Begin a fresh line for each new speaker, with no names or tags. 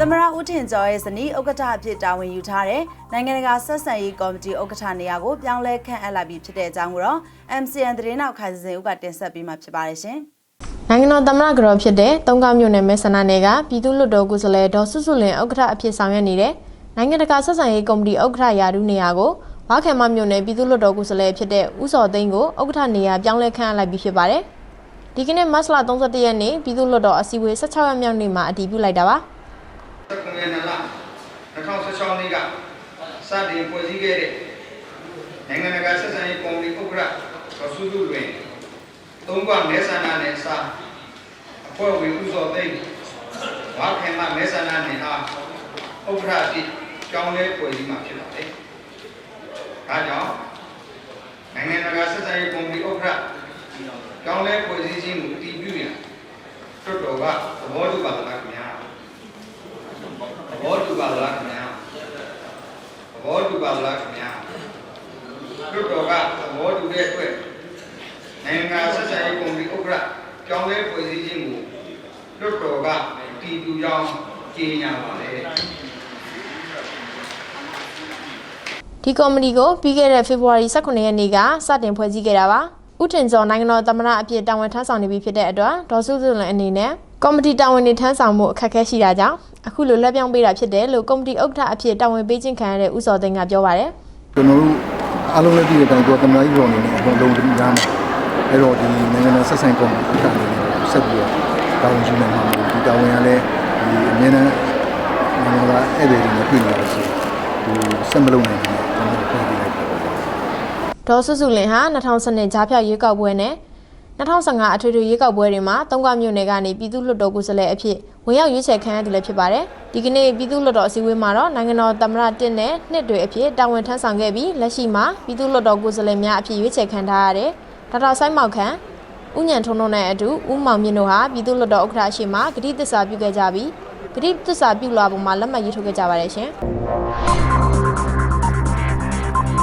သမရဦးထင်ကျော်ရဲ့ဇနီးဥက္ကဋ္ဌအဖြစ်တာဝန်ယူထားတဲ့နိုင်ငံတကာဆက်ဆံရေးကော်မတီဥက္ကဋ္ဌနေရာကိုပြောင်းလဲခန့်အပ်လိုက်ပြီဖြစ်တဲ့အကြောင်းကိုတော့ MCN သတင်းနောက်ခိုင်စင်ဦးကတင်ဆက်ပေးမှာဖြစ်ပါတယ်ရှင်။
နိုင်ငံတော်သမ္မတကတော်ဖြစ်တဲ့တုံးကောင်းမြို့နယ်မဲဆန္ဒနယ်ကပြည်သူ့လွှတ်တော်ကိုယ်စားလှယ်ဒေါ်စုစုလင်ဥက္ကဋ္ဌအဖြစ်ဆောင်ရွက်နေတဲ့နိုင်ငံတကာဆက်ဆံရေးကော်မတီဥက္ကဋ္ဌရာထူးနေရာကိုဝါခဲမမြို့နယ်ပြည်သူ့လွှတ်တော်ကိုယ်စားလှယ်ဖြစ်တဲ့ဦးစော်သိန်းကိုဥက္ကဋ္ဌနေရာပြောင်းလဲခန့်အပ်လိုက်ပြီးဖြစ်ပါတယ်။ဒီကနေ့မတ်လ31ရက်နေ့ပြည်သူ့လွှတ်တော်အစည်းအဝေး16ရက်မြောက်နေ့မှာအတည်ပြုလိုက်တာပါ
19ရက်နေ့လ 2016နှစ်ကစတင်ဖွဲ့စည်းခဲ့တဲ့နိုင်ငံတကာဆက်ဆံရေးကော်မတီဥက္ကဋ္ဌဒေါ်စုစုတွင်သုံးကမဲဆန္ဒနယ်စာအဖွဲ့ဝင်ဦးစောသိန်းဝါခင်မမဲဆန္ဒနယ်အားဥက္ကဋ္ဌအဖြစ်ကြောင်းလဲဖွဲ့စည်းမှာဖြစ်ပါတယ်။ဒါကြောင့်နိုင်ငံတကာဆက်ဆံရေးကော်မတီဥက္ကဋ္ဌကြောင်းလဲဖွဲ့စည်းခြင်းကိုအတည်ပြုရန်တွတ်တော်ကသဘောတူပါသလားခင်ဗျာ။သဘောတူပါလားခင်ဗျာသဘော တူပါလားခင်ဗျာလွတ်တော်ကသဘောတူတဲ့အတွက်နိုင်ငံဆက်ဆံရေးကော်မတီဥက္ကဋ္ဌကြောင်းလဲဖွဲ့စည်းခြင်းကိုလွတ်တော်ကတည်တူကြောင်းကြေညာပါတယ်။
ဒီကော်မတီကိုပြီးခဲ့တဲ့ဖေဖော်ဝါရီ18ရက်နေ့ကစတင်ဖွဲ့စည်းခဲ့တာပါ။ဦးထင်ကျော်နိုင်ငံတော်သမ္မတအဖြစ်တာဝန်ထမ်းဆောင်နေပြီဖြစ်တဲ့အတွက်ဒေါ်စုစုလင်အနေနဲ့ကော်မတီတာဝန်တွေထမ်းဆောင်မှုအခက်အခဲရှိတာကြောင့် အခုလိုလက်ပြောင်းပေးတာဖြစ်တယ်လို့ကော်မတီဥက္ကဋ္ဌအဖြစ်တာဝန်ပေးခြင်းခံရတဲ့ဦးစောသိန်းကပြောပါတယ်
ကျွန်တော်တို့အားလုံးလည်းသိတဲ့အတိုင်းသူကသမ္မတကြီးတော်အနေနဲ့အကုန်လုံးတင်ကြားမှာအဲ့တော့ဒီနိုင်ငံတော်ဆက်ဆံကော်မတီအခါအနေနဲ့ဆက်ပြီးတော့တာဝန်ယူနေမှာမဟုတ်ဘူးဒီတာဝန်ကလည်းဒီအမြဲတမ်းနိုင်ငံတော်ဧည့်သည်တွေနဲ့ပြည်နေရလို့ရှိရင်ဒီဆက်မလုပ်နိုင်ဘူးကျွန်တော်တို့ပြောပြလိုက်ပါ။
ဒေါ်စုစုလင်ဟာ2012ကြားဖြတ်ရွေးကောက်ပွဲနဲ့ 2015အထွေထွေရွေးကောက်ပွဲတွေမှာတုံးကမြို့နယ်ကနေပြည်သူ့လွှတ်တော်ကိုယ်စားလှယ်အဖြစ်ဝင်ရောက်ရွေးချယ်ခံရသူလည်းဖြစ်ပါတယ်။ဒီကနေ့ပြည်သူ့လွှတ်တော်အစည်းအဝေးမှာတော့နိုင်ငံတော်သမ္မတတစ်နဲ့နှစ်တွေအဖြစ်တာဝန်ထမ်းဆောင်ခဲ့ပြီးလက်ရှိမှာပြည်သူ့လွှတ်တော်ကိုယ်စားလှယ်များအဖြစ်ရွေးချယ်ခံထားရတဲ့ဒေါက်တာဆိုင်မောက်ခန့်ဦးညံထုံးတို့နဲ့အတူဦးမောင်မြင့်တို့ဟာပြည်သူ့လွှတ်တော်ဥက္ကဋ္ဌအရှိမဂတိသစ္စာပြုခဲ့ကြပြီးဂတိသစ္စာပြုလာပုံမှာလက်မှတ်ရေးထိုးခဲ့ကြပါတယ်ရှင်။